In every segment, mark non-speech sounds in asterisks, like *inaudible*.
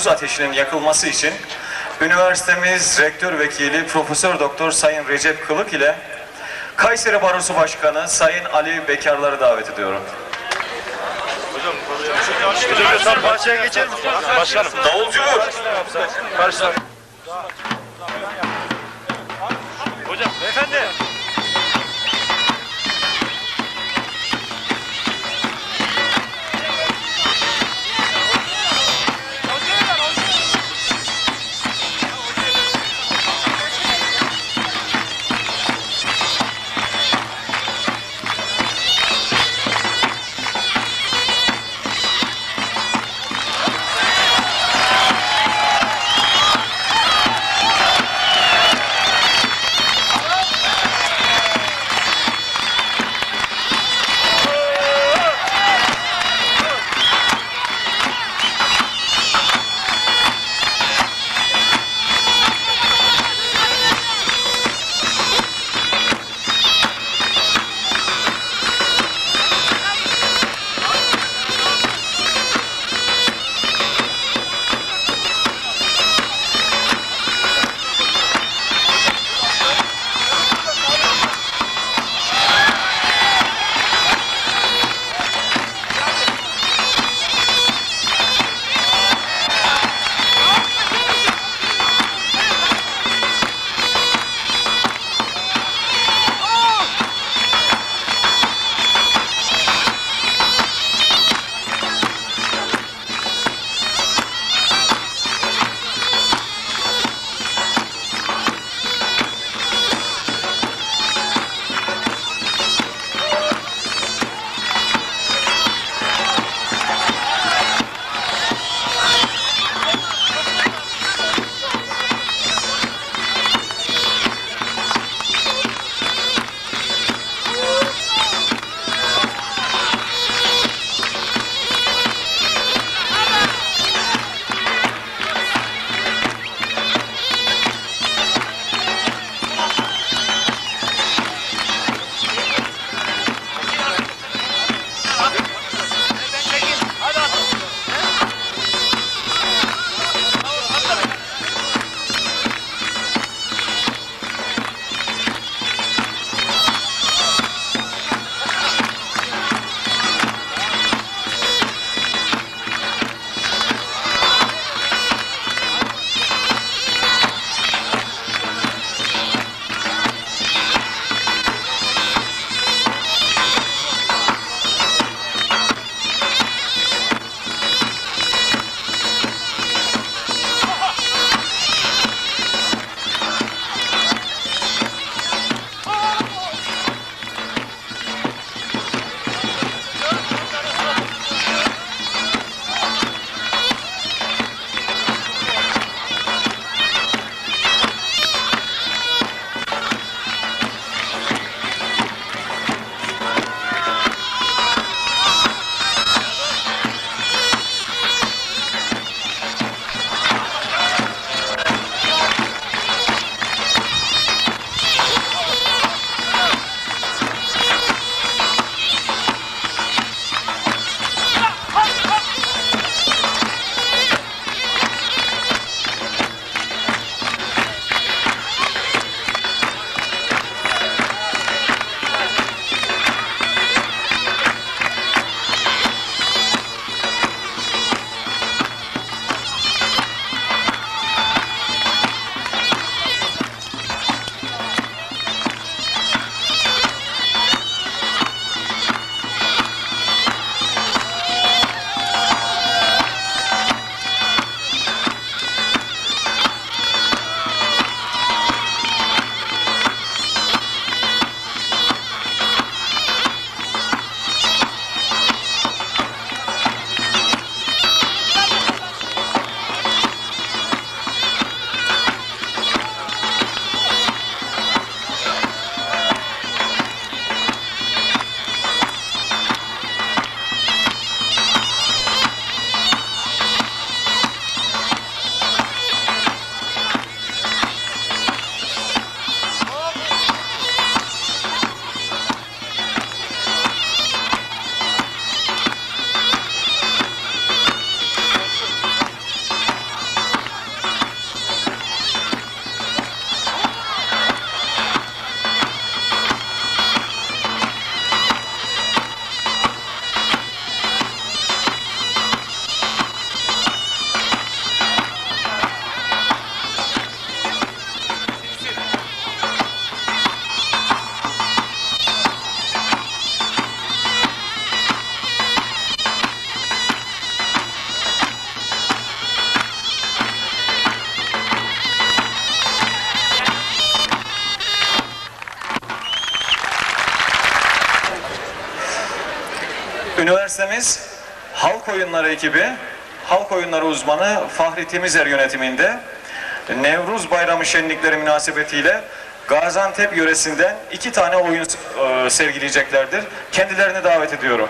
Nevruz Ateşi'nin yakılması için üniversitemiz rektör vekili Profesör Doktor Sayın Recep Kılık ile Kayseri Barosu Başkanı Sayın Ali Bekarları davet ediyorum. Hocam parçaya geçer misin? Başkanım. Davulcu vur. Karşılar. Üniversitemiz halk oyunları ekibi, halk oyunları uzmanı Fahri Temizer yönetiminde Nevruz Bayramı şenlikleri münasebetiyle Gaziantep yöresinden iki tane oyun e, sergileyeceklerdir. Kendilerini davet ediyorum.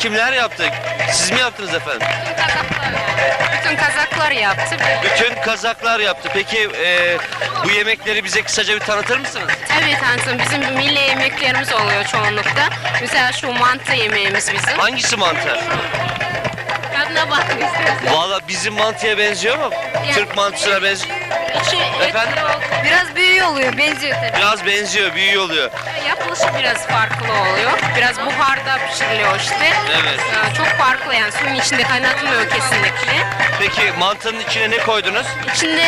Kimler yaptı? Siz mi yaptınız efendim? Bütün kazaklar yaptı. Bütün kazaklar yaptı. Peki e, bu yemekleri bize kısaca bir tanıtır mısınız? Tabii tanıtım bizim milli yemeklerimiz oluyor çoğunlukla. Mesela şu mantı yemeğimiz bizim. Hangisi mantar? Tadına bakın istersen. Valla bizim mantıya benziyor mu? Türk mantısına benziyor. İçi Efendim? etli ol- Biraz büyüğü oluyor, benziyor tabii. Biraz benziyor, büyüğü oluyor. Yapılışı biraz farklı oluyor. Biraz buharda pişiriliyor işte. Evet. Ee, Çok farklı yani suyun içinde kaynatılmıyor kesinlikle. Peki mantının içine ne koydunuz? İçinde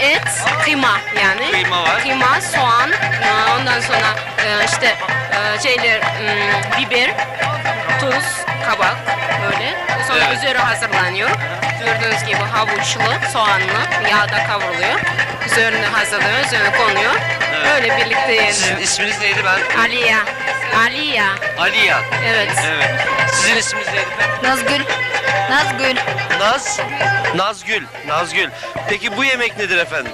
e, et, kıyma yani. Kıyma var. Kıyma, soğan, e, ondan sonra e, işte e, şeyler, m, biber, tuz, kabak böyle. Sonra Evet. üzeri hazırlanıyor. Gördüğünüz gibi havuçlu, soğanlı, yağda kavruluyor. Üzerine hazırlanıyor, üzerine konuyor. Evet. Öyle birlikte Sizin isminiz neydi ben? Aliya. Aliya. Aliya. Evet. Evet. Sizin isminiz neydi efendim? Nazgül. Nazgül. Naz. Nazgül. Nazgül. Peki bu yemek nedir efendim?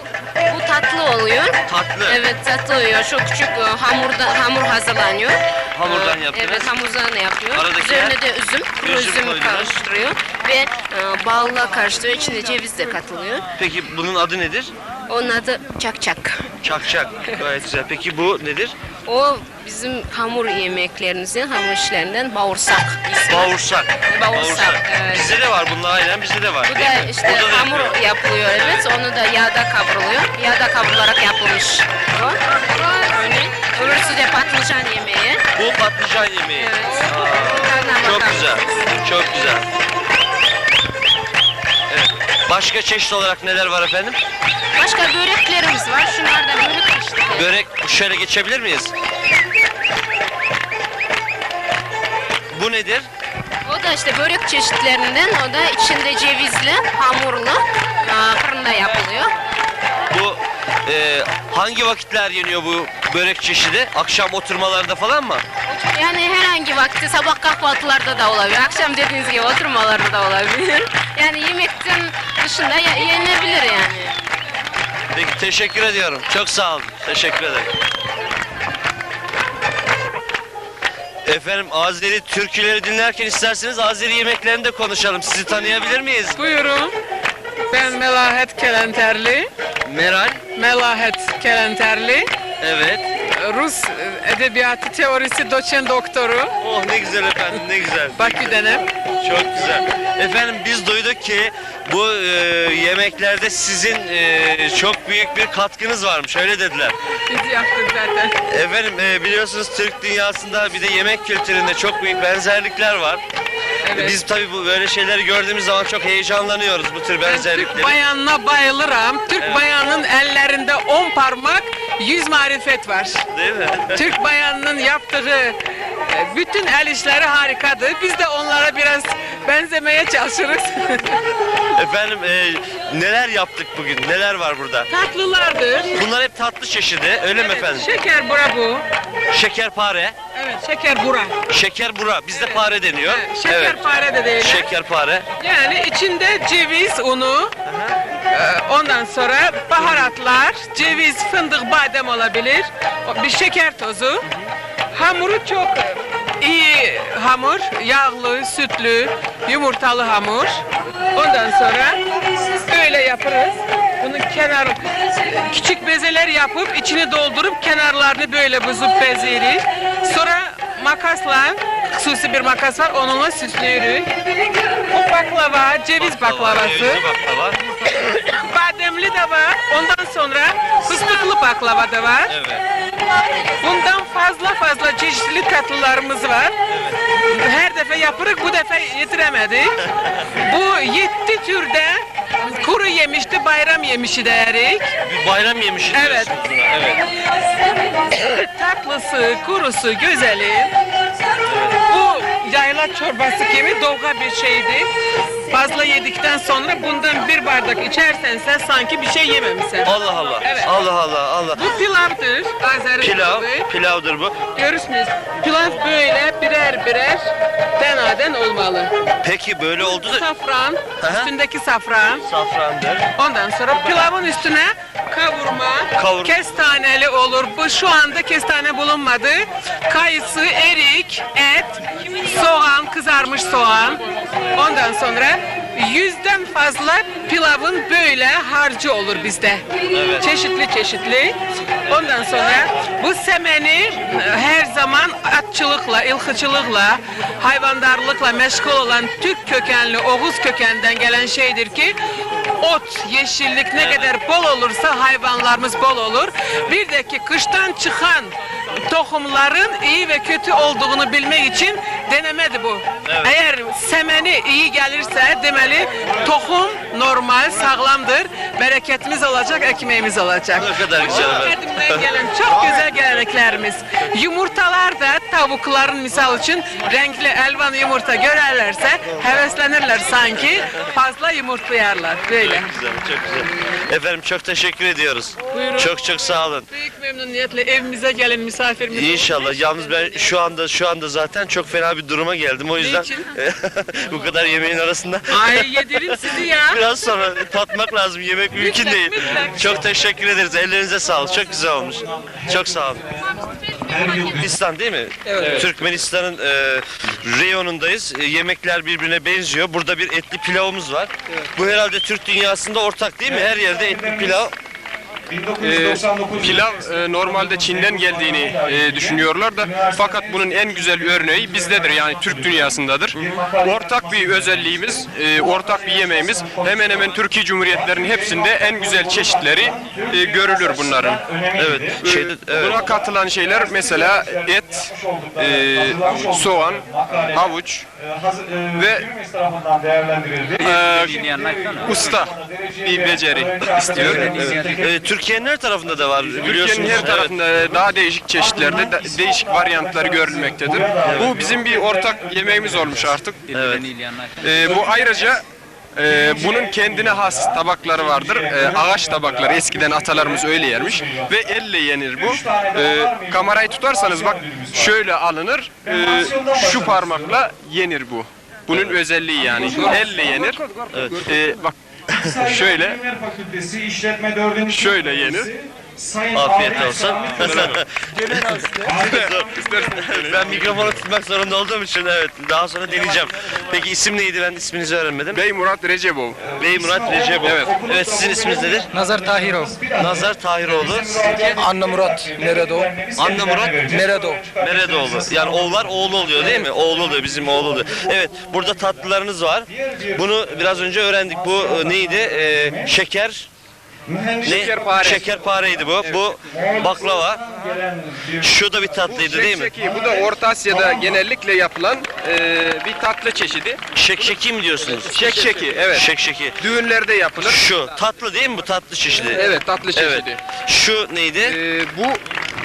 Bu tatlı oluyor. Tatlı. Evet tatlı oluyor. Çok küçük e, hamurda hamur hazırlanıyor. Hamurdan Ee, yaptınız. Evet hamurdan yapıyor. Aradakiler? Üzerine de üzüm, kuru Üzüm üzüm, koydunuz. karıştırıyor ve e, balla karıştırıyor. İçinde ceviz de katılıyor. Peki bunun adı nedir? Onun adı çakçak. Çakçak. Gayet güzel. Peki bu nedir? O bizim hamur yemeklerimizin, hamur işlerinden bağırsak ismi. Bağırsak. Bağırsak, evet. Bizde de var bunlar aynen bizde de var. Bu değil da mi? işte Burada da hamur yapıyor. yapılıyor evet. Onu da yağda kavruluyor. Yağda kavrularak yapılmış. O. Öyle. Öbürsü de patlıcan yemeği. Bu patlıcan yemeği. Evet. Aa, Tadına çok bakalım. güzel. Çok güzel. Başka çeşit olarak neler var efendim? Başka böreklerimiz var. Şunlar da börek çeşitleri. Börek şöyle geçebilir miyiz? Bu nedir? O da işte börek çeşitlerinden. O da içinde cevizli, hamurlu, aa, fırında yapılıyor. Bu e, hangi vakitler yeniyor bu börek çeşidi? Akşam oturmalarda falan mı? Yani herhangi vakti sabah kahvaltılarda da olabilir. Akşam dediğiniz gibi oturmalarda da olabilir. Yani yemekten dışında yenilebilir yani. Peki teşekkür ediyorum. Çok sağ olun. Teşekkür ederim. Efendim Azeri türküleri dinlerken isterseniz Azeri yemeklerini de konuşalım. Sizi tanıyabilir miyiz? Buyurun. Ben Melahet Kelenterli. Meral. Melahet Kelenterli. Evet. Rus edebiyatı teorisi doçent doktoru. Oh ne güzel efendim ne güzel. Bakü'denim. Çok güzel. Efendim biz duyduk ki bu e, yemeklerde sizin e, çok büyük bir katkınız varmış. Öyle dediler. Biz yaptık zaten. Efendim e, biliyorsunuz Türk dünyasında bir de yemek kültüründe çok büyük benzerlikler var. Evet. Biz tabii bu böyle şeyleri gördüğümüz zaman çok heyecanlanıyoruz bu tür Ben benzerlikleri. Türk bayanına bayılırım. Türk bayanının ellerinde 10 parmak, 100 marifet var. Değil mi? *laughs* Türk bayanının yaptığı e, bütün el işleri harikadır. Biz de onlara biraz benzemeye çalışırız. Efendim e, neler yaptık bugün? Neler var burada? Tatlılardır. Bunlar hep tatlı çeşidi. Öyle mi efendim? Şeker bura bu. Şekerpare. Evet, şeker bura. Şeker bura. Bizde pare deniyor. Evet, şekerpare de değil. Şekerpare. Yani içinde ceviz unu, e, ondan sonra baharatlar, ceviz, fındık, badem olabilir, o- bir şeker tozu. Hamuru çok iyi hamur, yağlı, sütlü, yumurtalı hamur. Ondan sonra böyle yaparız. Bunun kenar küçük bezeler yapıp içini doldurup kenarlarını böyle buzup bezeriz. Sonra makasla hususi bir makas var onunla süslüyoruz. Bu baklava, ceviz baklavası. Baklava. Bademli de var. Ondan sonra fıstıklı baklava da var. Evet. Bundan fazla fazla çeşitli tatlılarımız var. Her defa yaparız, bu defa yetiremedik. *laughs* Bu yetti türde kuru yemişti, bayram yemişi derik. Bir bayram yemişiz. Evet. Evet. *coughs* Tatlısı, kurusu, güzeli. Bu yayla çorbası gibi dolga bir şeydi. Fazla yedikten sonra bundan bir bardak içersen sen sanki bir şey yememişsin. Allah Allah. Evet. Allah Allah Allah. Bu pilavdır. Azeri Pilav, pilavı. pilavdır bu. Görürsünüz. Pilav böyle birer birer denaden olmalı. Peki böyle oldu da Safran, Aha. üstündeki safran. safrandır. Ondan sonra pilavın üstüne kavurma, Kavur- kestaneli olur. Bu şu anda kestane bulunmadı. Kayısı, erik, et, soğan, kızarmış soğan. Ondan sonra yüzden fazla pilavın böyle harcı olur bizde. Çeşitli çeşitli. Ondan sonra bu semeni e, her zaman atçılıkla, ilhıçılıkla, hayvandarlıkla meşgul olan Türk kökenli, Oğuz kökenden gelen şeydir ki ot, yeşillik ne kadar bol olursa hayvanlarımız bol olur. Bir de ki kıştan çıkan tohumların iyi ve kötü olduğunu bilmek için denemedi bu. Eğer semeni iyi gelirse demeli tohum normal, sağlamdır. Bereketimiz olacak, ekmeğimiz olacak. Ne kadar güzel Çok. Kadimden gelen çok güzel geleneklerimiz. Yumurtalar da tavukların misal için renkli elvan yumurta görerlerse heveslenirler sanki fazla yumurtlayarlar böyle. Güzel, çok güzel. Efendim çok teşekkür ediyoruz. Buyurun. Çok çok sağ olun. Büyük memnuniyetle evimize gelin misafirimiz. İnşallah. Yalnız ben şu anda şu anda zaten çok fena bir duruma geldim. O yüzden *laughs* bu kadar yemeğin arasında Ay yedirim sizi ya. biraz sonra tatmak lazım. Yemek mümkün Mutlak, değil. mutlak. Çok teşekkür ederiz. Ellerinize sağlık. Çok güzel olmuş. Çok sağ olun. Türkmenistan değil mi? Evet. Türkmenistan'ın e, reyonundayız. E, yemekler birbirine benziyor. Burada bir etli pilavımız var. Bu herhalde Türk dünyasında ortak değil mi? Her yerde etli pilav. Ee, pilav e, normalde Çin'den geldiğini e, düşünüyorlar da fakat bunun en güzel örneği bizdedir yani Türk dünyasındadır. Ortak bir özelliğimiz, e, ortak bir yemeğimiz hemen hemen Türkiye Cumhuriyetlerinin hepsinde en güzel çeşitleri e, görülür bunların. Evet. Şeyde, evet. Buna katılan şeyler mesela et, e, soğan, havuç ve e, usta bir beceri istiyor. E, Türkiye'nin her tarafında da var biliyorsunuz. Türkiye'nin her Evet. tarafında daha değişik çeşitlerde de- değişik varyantları görülmektedir. Bu bizim bir ortak yemeğimiz olmuş artık. Evet. Ee, bu ayrıca e, bunun kendine has tabakları vardır. Ee, ağaç tabakları eskiden atalarımız öyle yermiş ve elle yenir bu. Ee, kamerayı tutarsanız bak şöyle alınır. ee, şu parmakla yenir bu. Bunun özelliği yani. Elle yenir. Ee, bak şöyle şöyle yenir. Afiyet olsun. ben mikrofonu tutmak zorunda olduğum için evet daha sonra deneyeceğim. Peki isim neydi ben isminizi öğrenmedim. Bey Murat Recepov. Bey Murat Recepov. Evet. Evet sizin isminiz nedir? Nazar Tahirov. Nazar Tahiroğlu. Anna Murat Meredo. Anna Murat Meredo. Meredoğlu. Yani oğullar oğlu oluyor değil mi? Oğlu oluyor bizim oğlu oluyor. Evet burada tatlılarınız var. Bunu biraz önce öğrendik. Bu e, neydi? E, şeker ne? Şekerpare. Şekerpareydi bu. Bu baklava. Şu da bir tatlıydı değil mi? Şekşeki, bu da Orta Asya'da genellikle yapılan e, bir tatlı çeşidi. Şekşeki mi diyorsunuz? Şekşeki, evet. Şekşeki. Düğünlerde yapılır. Şu tatlı değil mi bu tatlı çeşidi? Evet, tatlı Evet. çeşidi. Şu neydi? E, bu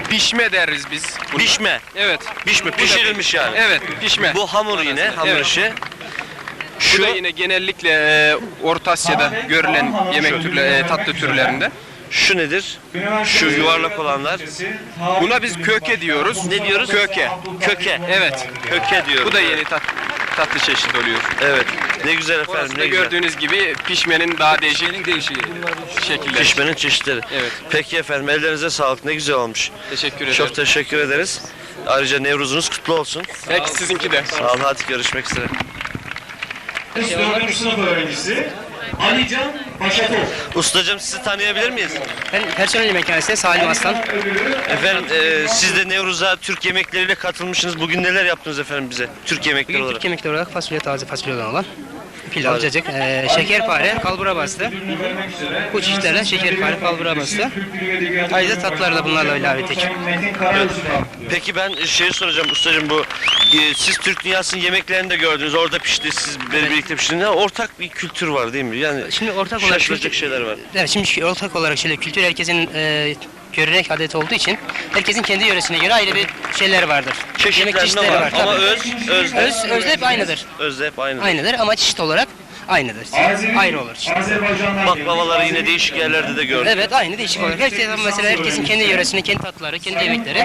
pişme deriz biz. buna. Pişme. Evet. Pişme. Pişirilmiş yani. Evet, pişme. Bu hamur yine, hamur Evet. işi. Bu Şu da yine genellikle e, Orta Asya'da görülen yemek türleri, e, tatlı türlerinde. şu nedir? Şu yuvarlak olanlar. Buna biz köke diyoruz. Ne diyoruz? Köke. Köke. Evet. Köke diyoruz. Bu da yeni tat, tatlı çeşit oluyor. Evet. Ne güzel efendim, Orası da ne güzel. gördüğünüz gibi pişmenin daha değişik değişik şekilleri. Pişmenin çeşitleri. Evet. Peki efendim, ellerinize sağlık. Ne güzel olmuş. Teşekkür ederim. Çok teşekkür ederiz. Ayrıca Nevruz'unuz kutlu olsun. Belki sizinki de. Sağ olun, hadi görüşmek üzere. 4. sınıf öğrencisi Alican Başakov. Ustacığım sizi tanıyabilir miyiz? Ben personel yemekhanesinde Salim Aslan. Efendim e, siz de Nevruz'a Türk yemekleriyle katılmışsınız. Bugün neler yaptınız efendim bize? Türk yemekleri Bugün olarak. Türk yemekleri olarak fasulye taze fasulyeden olan pilav, cacık, e, şekerpare, kalbura bastı. Bu çeşitlerden şekerpare, kalbura bastı. Ayrıca tatlılar da bunlarla ilave ettik. Peki ben şey soracağım ustacığım bu e, siz Türk dünyasının yemeklerini de gördünüz. Orada pişti, siz birlikte piştiniz. Ortak bir kültür var değil mi? Yani Şimdi ortak olarak şeyler var. Evet, şimdi ortak olarak şöyle kültür herkesin e, Görenek adeti olduğu için herkesin kendi yöresine göre ayrı bir şeyler vardır. Yemek Çeşitlenme çeşitleri var. Ama tabii. öz, öz, öz, öz hep aynıdır. Özde hep aynı. Aynıdır ama çeşit olarak aynıdır. Ayrı olur. Baklavaları yine değişik yerlerde de gördüm. Evet aynı değişik olarak. Herkes, mesela herkesin kendi yöresine, kendi tatlıları, kendi yemekleri,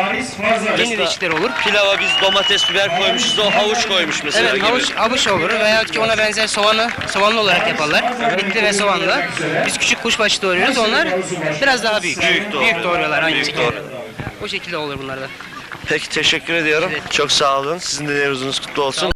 kendi değişikleri olur. Pilava biz domates, biber koymuşuz, o havuç koymuş mesela Evet gibi. havuç, havuç olur veya ki ona benzer soğanı, soğanlı olarak yaparlar. Etli ve soğanlı. Biz küçük kuşbaşı doğruyoruz, onlar biraz daha büyük. Büyük doğruyorlar. doğruyorlar aynı Büyük şekilde. doğruyorlar. Bu şekilde olur bunlar da. Peki teşekkür ediyorum. Çok sağ olun. Sizin de Nevruz'unuz kutlu olsun.